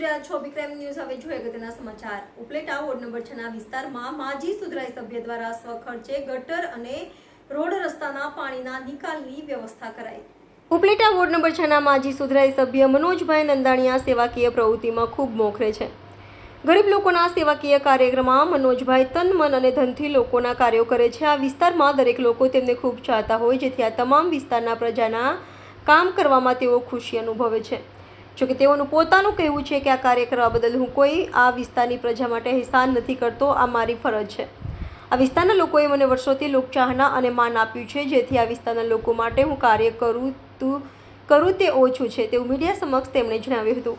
રહ્યા છો વિક્રમ ન્યૂઝ હવે જોઈએ અગત્યના સમાચાર. ઉપલેટા વોર્ડ નંબર છના વિસ્તારમાં માજી સુધરાઈ સભ્ય દ્વારા સ્વખર્ચે ગટર અને રોડ રસ્તાના પાણીના નિકાલની વ્યવસ્થા કરાઈ. ઉપલેટા વોર્ડ નંબર છના માજી સુધરાઈ સભ્ય મનોજભાઈ નંદાણીયા સેવાકીય પ્રવૃત્તિમાં ખૂબ મોખરે છે. ગરીબ લોકોના સેવાકીય કાર્યક્રમમાં મનોજભાઈ તન મન અને ધનથી લોકોના કાર્યો કરે છે. આ વિસ્તારમાં દરેક લોકો તેમને ખૂબ ચાહતા હોય, જેથી આ તમામ વિસ્તારના પ્રજાના કામ કરવામાં તેઓ ખુશી અનુભવે છે. જોકે તેઓનું પોતાનું કહેવું છે કે આ કાર્ય કરવા બદલ હું કોઈ આ વિસ્તારની પ્રજા માટે હેસાન નથી કરતો, આ મારી ફરજ છે. આ વિસ્તારના લોકોએ મને વર્ષોથી લોકચાહના અને માન આપ્યું છે, જેથી આ વિસ્તારના લોકો માટે હું કાર્ય કરું તું, કરું તે ઓછું છે તેવું મીડિયા સમક્ષ તેમણે જણાવ્યું હતું.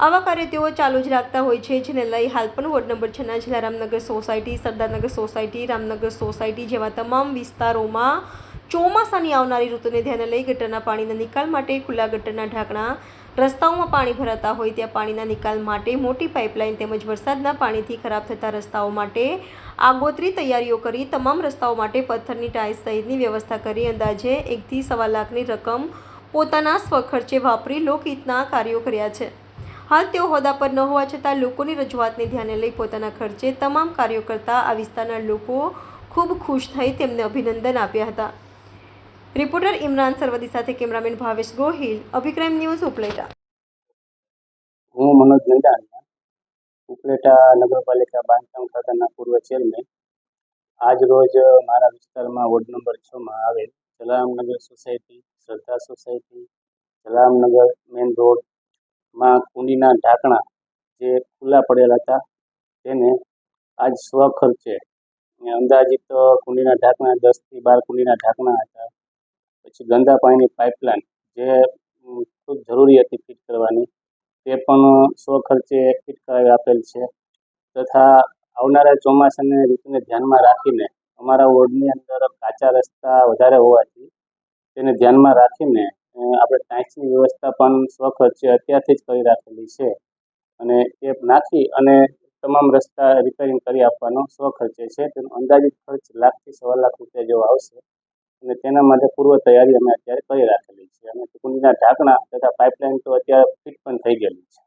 આવા કાર્ય તેઓ ચાલુ જ રાખતા હોય છે, જેને લઈ હાલ પણ વોર્ડ નંબર છના જિલ્લા Ramnagar society, Sardarnagar society, Ramnagar society જેવા તમામ વિસ્તારોમાં ચોમાસાની આવનારી ઋતુને ધ્યાને લઈ ગટરના પાણીના નિકાલ માટે ખુલ્લા ગટરના ઢાંકણા રસ્તાઓમાં પાણી ભરાતા હોય ત્યાં પાણીના નિકાલ માટે મોટી પાઇપલાઇન તેમજ વરસાદના પાણીથી ખરાબ થતા રસ્તાઓ માટે આગોતરી તૈયારીઓ કરી તમામ રસ્તાઓ માટે પથ્થરની ટાઇલ્સ સહિતની વ્યવસ્થા કરી અંદાજે એકથી સવા લાખની રકમ પોતાના સ્વખર્ચે વાપરી લોકહિતના કાર્યો કર્યા છે. હાલ તેઓ હોદ્દા પર ન હોવા છતાં લોકોની રજૂઆતને ધ્યાને લઈ પોતાના ખર્ચે તમામ કાર્યો કરતા આ વિસ્તારના લોકો ખૂબ ખુશ થઈ તેમને અભિનંદન આપ્યા હતા. રિપોર્ટર ઇમરાન સરવદી સાથે કેમેરામેન ભાવેશ ગોહિલ અભિક્રાઇમ ન્યૂઝ ઉપલેટા. હું મનોજ નંદાણીયા, ઉપલેટા નગરપાલિકા બાંધકામ ખાતાના પૂર્વ ચેરમેન. આજ રોજ મારા વિસ્તારમાં વોર્ડ નંબર છમાં આવેલ Jalaramnagar society, Shraddha society, Jalaramnagar main રોડમાં કુંડીના ઢાંકણા જે ખુલ્લા પડેલા હતા, તેને આજ સ્વખર્ચે અંદાજિત કુંડીના ઢાંકણા દસથી બાર કુંડીના ઢાંકણા હતા. પછી ગંદા પાણીની પાઇપલાઇન જે ખૂબ જરૂરી હતી ફિટ કરવાની. તે પણ સ્વખર્ચે ફિટ કરાવી આપેલ છે. તથા આવનારા ચોમાસાની ઋતુને ધ્યાનમાં રાખીને અમારા વોર્ડની અંદર કાચા રસ્તા વધારે હોવાથી તેને ધ્યાનમાં રાખીને આપણે ટાંકીની વ્યવસ્થા પણ સ્વખર્ચે અત્યારથી જ કરી રાખેલી છે. અને એ નાખી અને તમામ રસ્તા રિપેરિંગ કરી આપવાનો સ્વખર્ચે છે. તેનો અંદાજિત ખર્ચ લાખથી સવા લાખ રૂપિયા જેવો આવશે. અને તેના માટે પૂર્વ તૈયારી અમે અત્યારે કરી રાખેલી છે. અને કુંડીના ઢાંકણા તથા પાઇપલાઇન તો અત્યારે ફિટ પણ થઈ ગયેલી છે.